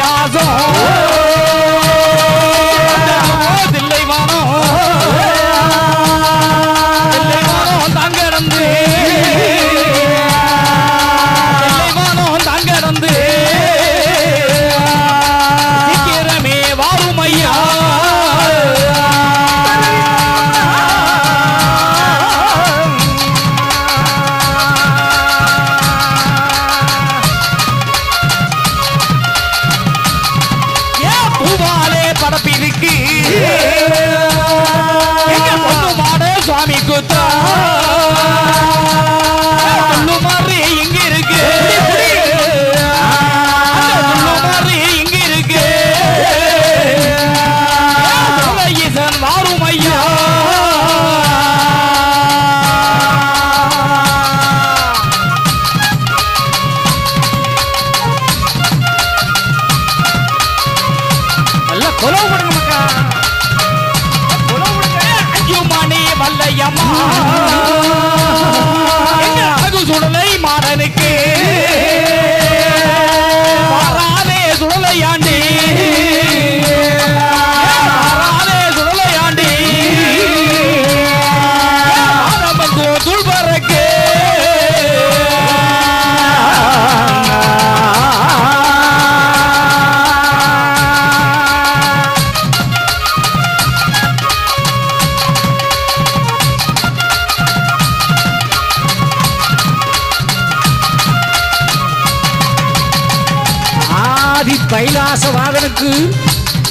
राज हो பூவாலே படப்பிருக்கு எங்க பொண்ணு மாட சுவாமி குத்தா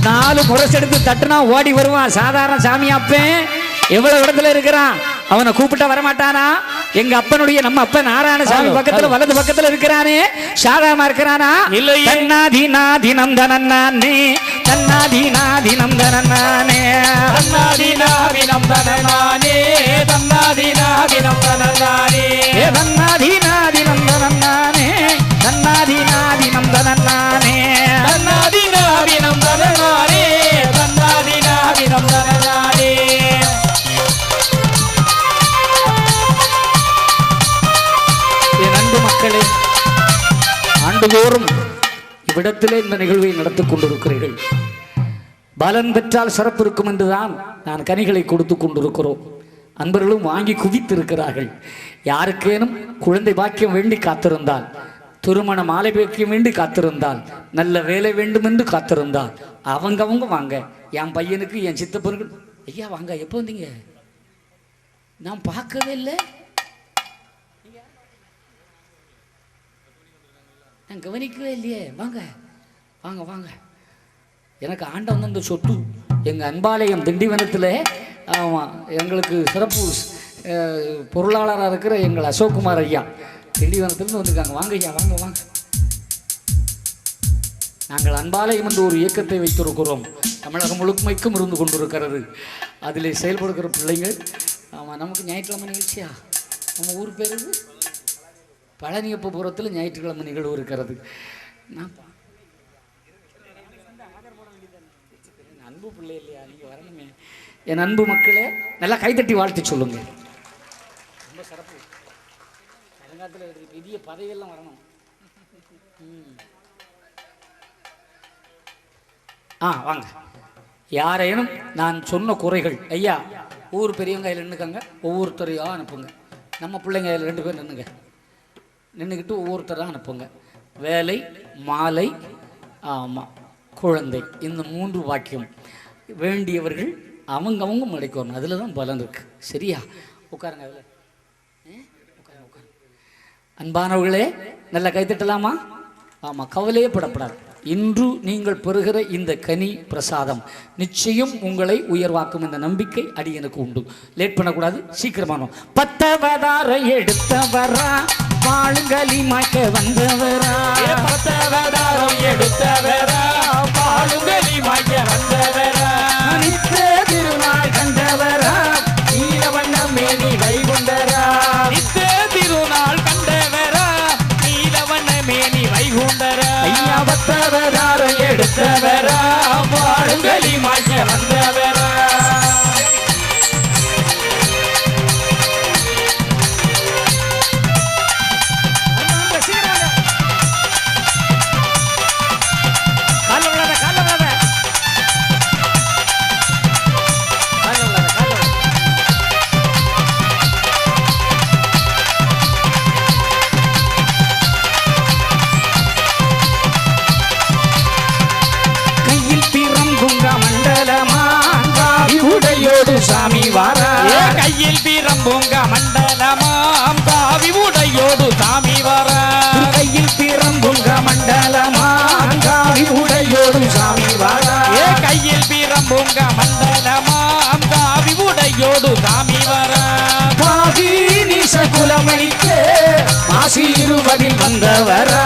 நாலு முரசெடுத்து தட்டுனா ஓடி வருவான். சாதாரண சாமி அப்பன். எவ்வளவு இடத்துல இருக்கிறான்? அவனை கூப்பிட்டா வரமாட்டானா? எங்க அப்பனுடைய நம்ம அப்பன் நாராயணசாமி ஹலோ, பக்கத்துல. வலது பக்கத்துல இருக்கிறானே. சாதாரணமா இருக்கிறானா? இல்லையே. தன்னாதி நாதினம் தனன்னானே. தன்னாதி நாதினம் தனன்னானே. தன்னாதினாவினம் தனநானே தன்னாதினாவினம் தனநானே ஏ தன்னாதி நாதினம் தனன்னானே. தன்னாதி நாதினம் ஆண்டுதோறும் இவ்விடத்திலே இந்த நிகழ்வை நடத்திக் கொண்டிருக்கிறீர்கள். பலன் பெற்றால் சிறப்பு இருக்கும் என்றுதான் நான் கனிகளை கொடுத்து கொண்டிருக்கிறோம். அன்பர்களும் வாங்கி குவித்திருக்கிறார்கள். யாருக்கேனும் குழந்தை பாக்கியம் வேண்டி காத்திருந்தால் திருமண மாலை பாக்கியம் வேண்டி காத்திருந்தால் நல்ல வேலை வேண்டும் என்று காத்திருந்தால் அவங்கவங்க வாங்க என் பையனுக்கு என் சித்தப்பனுக்கு. ஐயா வாங்க எப்போ வந்தீங்க? நான் பார்க்கவே இல்லை. நான் கவனிக்கவே இல்லையே. வாங்க வாங்க வாங்க. எனக்கு ஆண்டவன் அந்த சொட்டு எங்கள் அன்பாலயம் திண்டிவனத்தில் ஆமாம் எங்களுக்கு சிறப்பு பொருளாளராக இருக்கிற எங்கள் அசோக்குமார் ஐயா. திண்டிவனத்துலேருந்து வந்திருக்காங்க. வாங்க ஐயா வாங்க வாங்க. நாங்கள் அன்பாலயம் என்று ஒரு இயக்கத்தை வைத்திருக்கிறோம். தமிழகம் முழுமைக்கும் இருந்து கொண்டிருக்கிறது. அதில் செயல்படுகிற பிள்ளைங்கள் ஆமாம் நமக்கு ஞாயிற்றுக்கிழமை நிகழ்ச்சியா? நம்ம ஊர் பேர் பழனியப்பபுரத்தில் ஞாயிற்றுக்கிழமை நிகழ்வு இருக்கிறது. நான் அன்பு பிள்ளை இல்லையா? நீங்கள் வரணுமே. என் அன்பு மக்களே நல்லா கைத்தட்டி வாழ்த்து சொல்லுங்க. ரொம்ப சிறப்பு. வருங்காலத்தில் பெரிய பதவியெல்லாம் வரணும். ம். ஆ வாங்க. யாரேனும் நான் சொன்ன குறைகள் ஐயா ஒவ்வொரு பெரியவங்க கையில் நின்றுக்கங்க ஒவ்வொருத்தரையாக அனுப்புங்க. நம்ம பிள்ளைங்க கையில் ரெண்டு பேர் நின்றுங்க நின்றுக்கிட்டு ஒவ்வொருத்தராக அனுப்புங்க. வேலை மாலை ஆமாம் குழந்தை இந்த மூன்று வாக்கியம். வேண்டியவர்கள் அவங்க அவங்க வரணும். அதில் தான் பலன் இருக்குது சரியா? உட்காருங்க அதில். உட்காருங்க உட்காருங்க. அன்பானவர்களே நல்லா கைத்தட்டலாமா ஆமாம் கவலையே படப்படாது. இன்று நீங்கள் பெறுகிற இந்த கனி பிரசாதம் நிச்சயம் உங்களை உயர்வாக்கும் இந்த நம்பிக்கை அடியனுக்கு உண்டு. லேட் பண்ணக்கூடாது சீக்கிரமான பத்தவதார எடுத்தவரா வாழுங்களி மாய்க்க வந்தவரா. பத்தவதாரம் எடுத்தவரா பாலுங்கலி மைய வந்தவரா. எடுத்தவரா பாலுங்கலி மைய வந்தவர். மாசி இருவதில் வந்தவரா?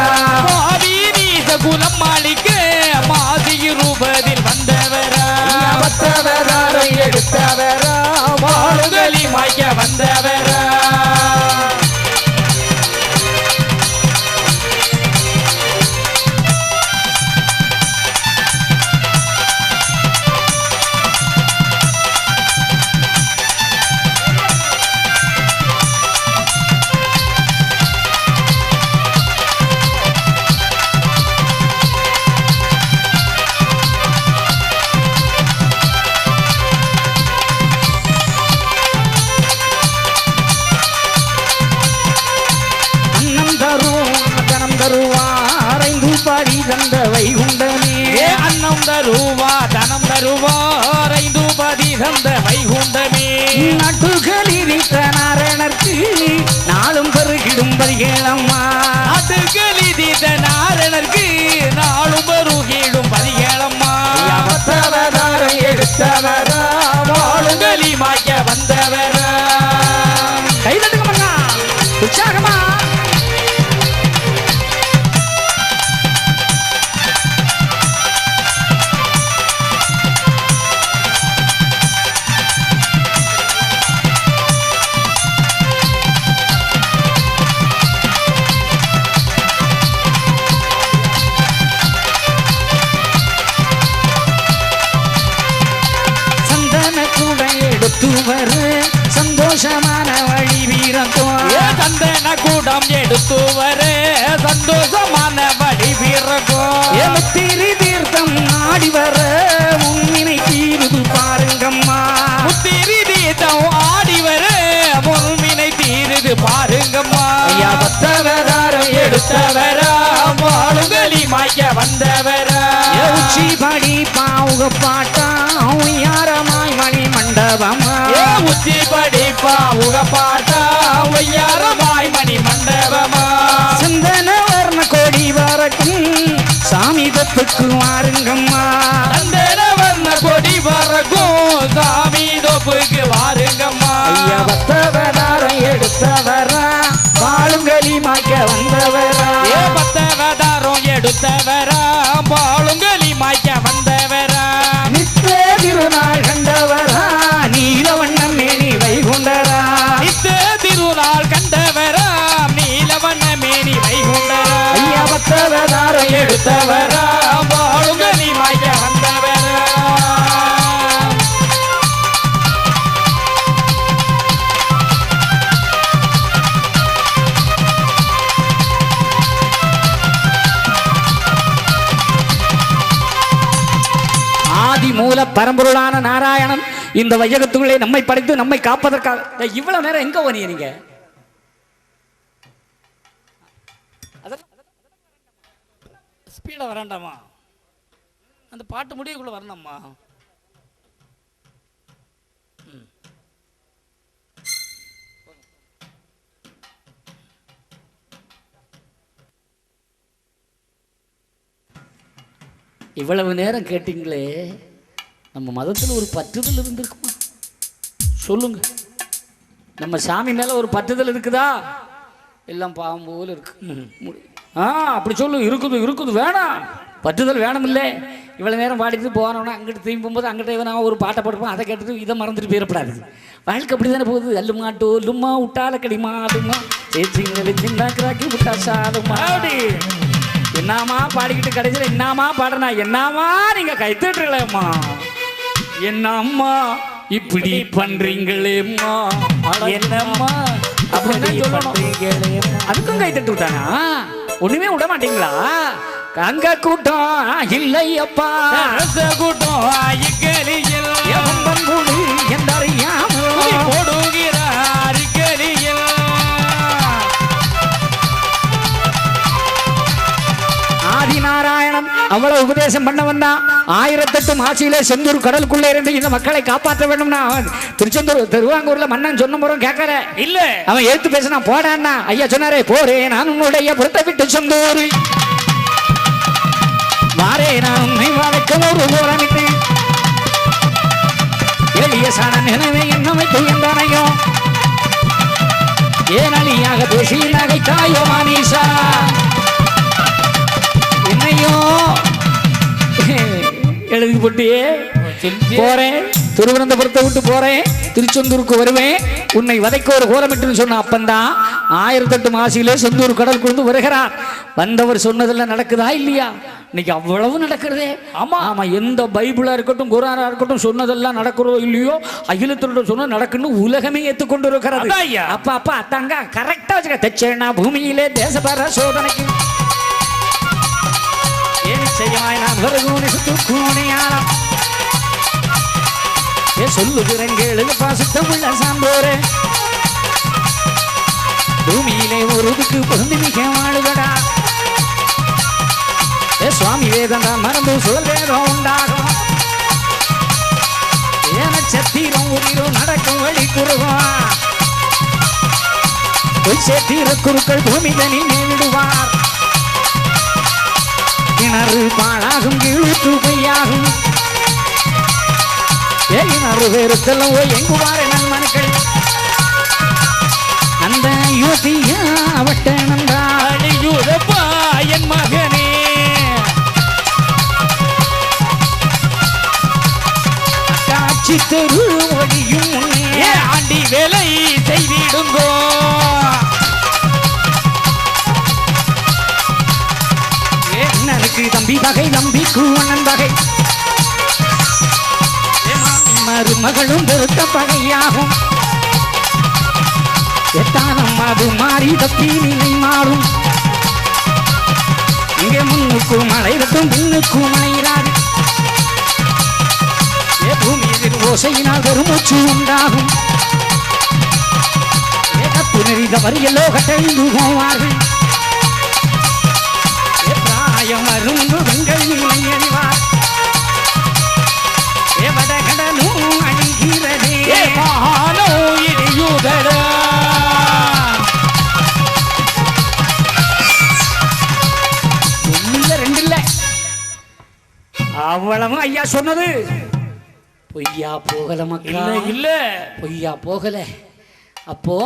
தந்த வைகுண்டமே. நட்டுகளில் நாரணர்க்கு நாளும் பெருகிடும் பரிகேளம்மா நாட்டுகளி தீத கூடம் எடுத்து வர. சந்தோஷமான வழி பிறக்கும் எமுத்திரி தீர்த்தம் ஆடி வர. முன்னினை தீருது பாருங்கம்மா. முத்திரி தீதம் ஆடி வர. முன்வினை தீருது பாருங்கம்மா. பத்தவதாரம் எடுத்தவரா. வாழுங்களி மாய்க்க வந்தவரா. உச்சி படி பாவுக பாட்டா. மண்டபமா? உச்சி படிப்பா உக பாட்டா ஒய்யாரமாய் மணி மண்டபமா? சந்தன வர்ண கோடி வரக்கும் சாமி தத்துக்கு வாருங்கம்மா. சந்தன வர்ண கொடி பறக்கும் சாமி தோப்புக்கு வாருங்கம்மா. ஐயா பத்தவதாரம் எடுத்தவரா? வாழுங்களி மாய்க்க வந்தவரா? பத்தவதாரம் எடுத்தவரா? பாலுங்களி எடுத்தவரா வந்தவரா ஆதி மூல பரம்பொருளான நாராயணன் இந்த வையகத்துக்குள்ளே நம்மை படைத்து நம்மை காப்பதற்காக இவ்வளவு நேரம் எங்க போனீங்க நீங்க? ஸ்பீடாக வரண்டாமா அந்த பாட்டு முடிவுக்குள்ள வரணும்மா. இவ்வளவு நேரம் கேட்டிங்களே நம்ம மதத்தில் ஒரு பற்றுதல் இருந்திருக்குமா? சொல்லுங்க. நம்ம சாமி மேல ஒரு பற்றுதல் இருக்குதா? எல்லாம் பாவம் போல இருக்கு. முடியும் ஆ அப்படி சொல்லு இருக்குது இருக்குது வேணாம். பற்றுதல் வேணும் இல்லை இவ்வளவு நேரம் பாடிட்டு போனோன்னா அங்கிட்டு திரும்பி போகும்போது அங்கிட்ட நான் ஒரு பாட்டை போட்டுப்போம் அதை கேட்டுட்டு இதை மறந்துட்டு போயிடப்படாது. வாழ்க்கை அப்படி தானே போகுது. அல்லு மாட்டோ லும்மா விட்டால கடிமா லும்மா சேச்சிங்க சின்ன கிராக்கி விட்டா சாலுமா அப்படி என்னமா பாடிக்கிட்டு கடைசியில் என்னமா பாடுனா என்னமா நீங்க கைத்தட்டுங்களேம்மா என்னம்மா இப்படி பண்றீங்களேம்மா? என்னம்மா அப்படின்னு சொல்லணும். அதுக்கும் கை தட்டு விட்டானா ஒண்ணுமே விட மாட்டீங்களா? அங்க கூட்டம் இல்லையப்பா. அரச கூட்டம் அவ்வளவு உபதேசம் பண்ண வந்தான் ஆயிரத்தெட்டு மாசியிலே செந்தூர் கடலுக்குள்ளே இருந்து இந்த மக்களை காப்பாற்ற வேண்டும்னா திருச்செந்தூர் திருவாங்கூர்ல மன்னன் சொன்ன முறம் கேட்கல. இல்ல. அவன் எடுத்து பேசினா போடான்னா. ஐயா சொன்னாரே போரே நான் உன்னுடைய புறத்தை விட்டு செந்தூர். வாரே நான் உன்னை வளைக்க ஒரு எளிய சாணன் எனவே என்னமை துயந்தானையோ ஏனழியாக பேசி நகைத்தாயோ மானீசா? என்னையோ எழுதி போட்டியே போறேன். திருவனந்தபுரத்தை விட்டு போறேன். திருச்செந்தூருக்கு வருவேன். உன்னை வதைக்க ஒரு கோலமிட்டுன்னு சொன்ன அப்பந்தான் ஆயிரத்தெட்டு மாசியிலே செந்தூர் கடல் கொண்டு வருகிறார். வந்தவர் சொன்னதெல்லாம் நடக்குதா இல்லையா? இன்னைக்கு அவ்வளவு நடக்கிறதே. ஆமா. ஆமா எந்த பைபிளா இருக்கட்டும் குரானா இருக்கட்டும் சொன்னதெல்லாம் நடக்கிறதோ இல்லையோ அகிலத்தோட சொன்ன நடக்குன்னு உலகமே ஏத்துக்கொண்டு இருக்கிறது. அப்ப அப்ப அத்தாங்க கரெக்டா வச்சுக்க. தெச்சேனா பூமியிலே தேசபர சோதனைக்கு ஏன் நிச்சயமாய் நான் வருகூனி சுத்து கூணியாளம் ஏ சொல்லுகிறேன் கேளு பாசுத்தம் உள்ள சான்றோரே. பூமியிலே ஒரு இதுக்கு பொருந்தி மிக வாழுகடா ஏ சுவாமி வேதந்தா மறந்து சொல்வேதம் உண்டாகும். ஏ சத்தீரம் உயிரும் நடக்கும் வழி குருவா பொய் சேத்தீர குருக்கள் பூமி தனி விடுவார் கிணறு பாழாகும் கீழூற்று பொய்யாகும் ஏகினாறு வேறுக்கெல்லாம் ஓ எங்குவார நன்மனுக்கள் அந்த யுவதியா அவட்ட நந்தா என் மகனே. காட்சி தெரு தம்பி வகை தம்பி கூவனன் வகை மருமகளும் வெறுத்த பகையாகும். எத்தானம் அது மாறி தப்பி நிலை மாறும். இங்கே முன்னுக்கும் மழை பின்னுக்கும் பின்னுக்கு மழையிறாது ஏ பூமி ஓசையினால் பெருமூச்சு உண்டாகும். ஏ கப்பு நெறிந்த கட்டழிந்து போவார்கள் பிராயம் அரும்பு அறிவார் ஏ வடகடலும் அழிகிறதே மகானோ இடியுதடா அவ்வளவும் ஐயா சொன்னது பொய்யா போகல மக்கா. இல்ல இல்ல. பொய்யா போகல. அப்போ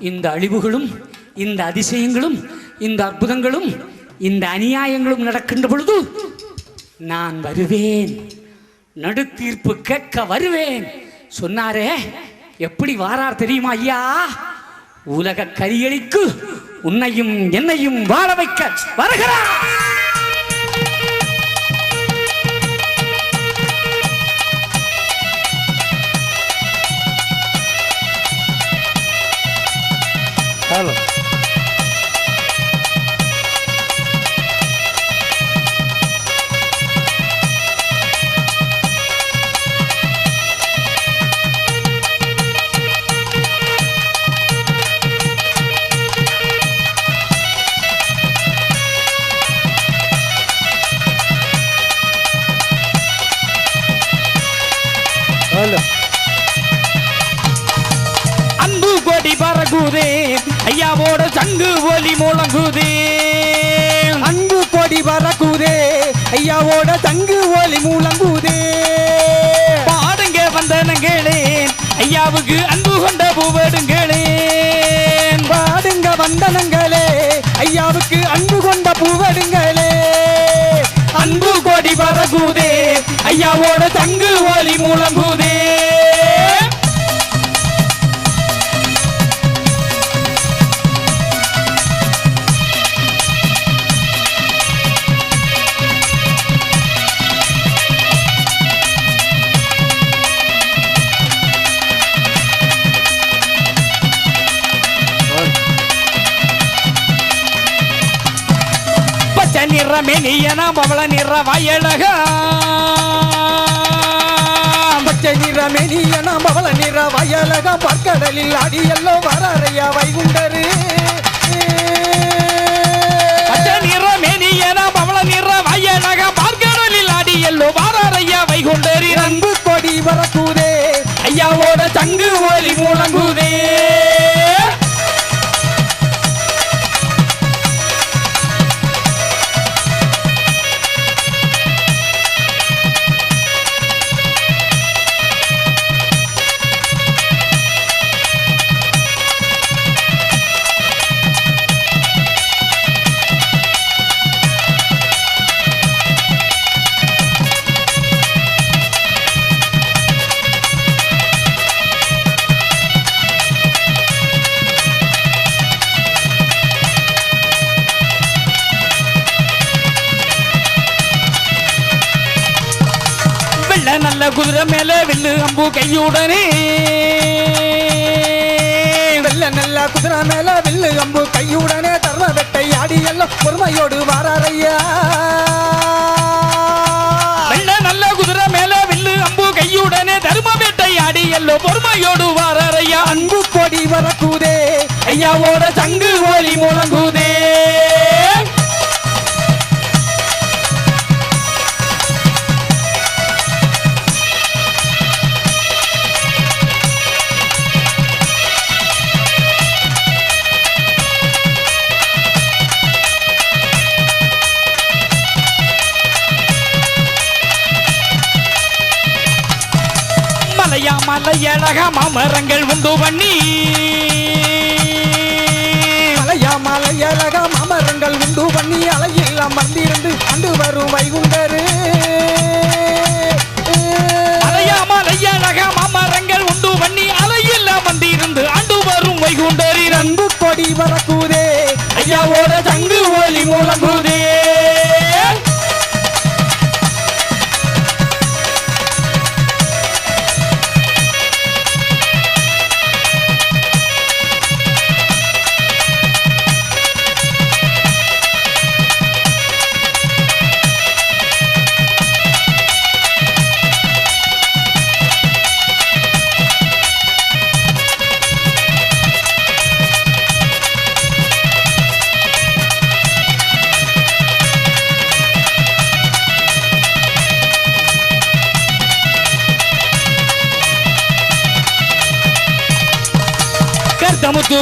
இந்த அழிவுகளும் இந்த அதிசயங்களும் இந்த அற்புதங்களும் இந்த அநியாயங்களும் நடக்கின்ற பொழுது நான் வருவேன். நடுத்தீர்ப்பு கேட்க வருவேன். சொன்னாரே எப்படி வாரார் தெரியுமா ஐயா? உலக கரியளிக்கு உன்னையும் என்னையும் வாழ வைக்க வருகிறார். சங்கு ஒலி முழங்குதே. அன்பு கொடி பறக்குதே. ஐயாவோட தங்கு ஒலி மூலங்குதே பாடுங்க வந்தனங்களே ஐயாவுக்கு அன்பு கொண்ட பூவடுங்களே பாடுங்க வந்தனங்களே. ஐயாவுக்கு அன்பு கொண்ட பூவடுங்களே. அன்பு கொடி பறகுதே ஐயாவோட சங்கு ஒலி முழங்குதே. பச்சை நிறமே நீயனா பவள நிற வயலக. பச்சை நிறமே நீயனா பவள நிற வயலக. பற்கடலில் அடியல்லோ வரறையா வைகுண்டரு. பச்சை நிறமே நீயனா பவள நிற வயலக. பார்க்கடலில் அடியல்லோ வரறையா வைகுண்டரி. நன்பு கொடி வரக்கூதே. ஐயாவோட சங்கு ஒலி முழங்குதே. குதிரை மேல வில்லு அம்பு கையுடனே. வெள்ள நல்ல குதிரை மேல வில்லு அம்பு கையுடனே. தர்ம வெட்டை ஆடி எல்லாம் பொறுமையோடு வாராரையா. வெள்ள நல்ல குதிரை மேல வில்லு அம்பு கையுடனே. தர்ம வெட்டை ஆடி எல்லாம் பொறுமையோடு வாராரையா. அன்பு கொடி வரக்கூதே. ஐயாவோட சங்கு ஒலி முழங்கு மலையா மலையழகா மாமரங்கள் உண்டு பண்ணி மலையா மலையழக மாமரங்கள் உண்டு பண்ணி அலையில் அமர்ந்திருந்து அண்டு வரும் வைகுண்டரு மலையா மலையழகா மாமரங்கள் உண்டு பண்ணி அலையில் அமர்ந்திருந்து ஆண்டு வரும் வைகுண்டரின் அன்பு கொடி வரக்கூதே ஐயாவோட சங்கு ஒலி முழங்குதே.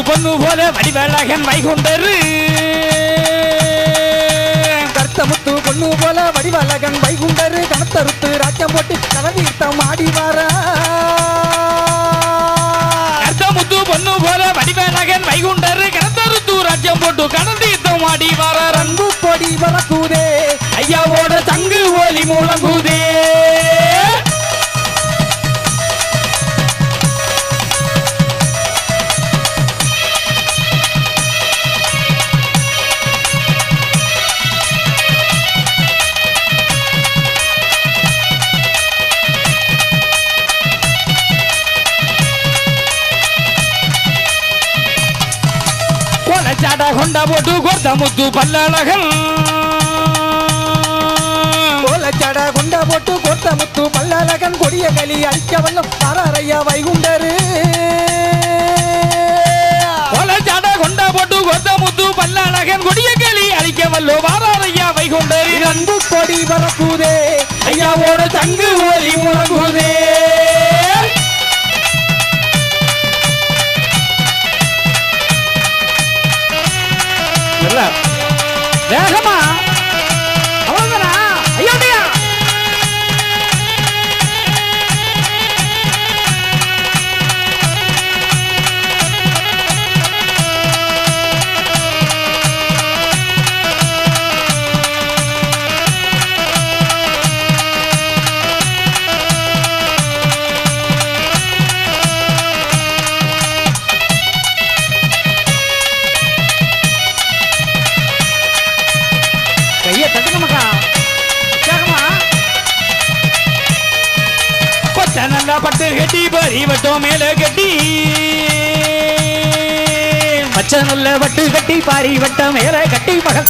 கருத்தமுத்து பொண்ணு போல வடிவேலகன் வைகுண்டரு. கர்த்தமுத்து பொண்ணு போல வடிவழகன் வைகுண்டரு. கனத்தருத்து ராஜ்யம் போட்டு கலவீர்த்தம் ஆடி வார கருத்தமுத்து பொண்ணு போல வடிவேலகன் வைகுண்டரு. கனத்தருத்து ராஜ்யம் போட்டு கடந்தீர்த்தம் ஆடி வாரார் அன்பு கொடி வளக்குதே ஐயாவோட தங்கு ஒலி முழங்குதே. போட்டு கொர்த்த முத்து பல்லழகன். கோலச்சட குண்ட போட்டு கோத்தமுத்து பல்லழகன். கொடிய களி அழிக்க வல்லம் பாராரையா வைகுண்டரு. கொலச்சாட கொண்ட போட்டு கொர்த்த முத்து பல்லழகன். கொடிய களி அழிக்க வல்லோ வாராரையா வைகுண்டரின் அன்பு கொடி வரக்கூதே ஐயாவோட தங்கு ஒலி முழங்குதே. கட்டி மேல கட்டி. மச்ச நல்ல வட்டு கட்டி பாரி வட்டம் மேல கட்டி மக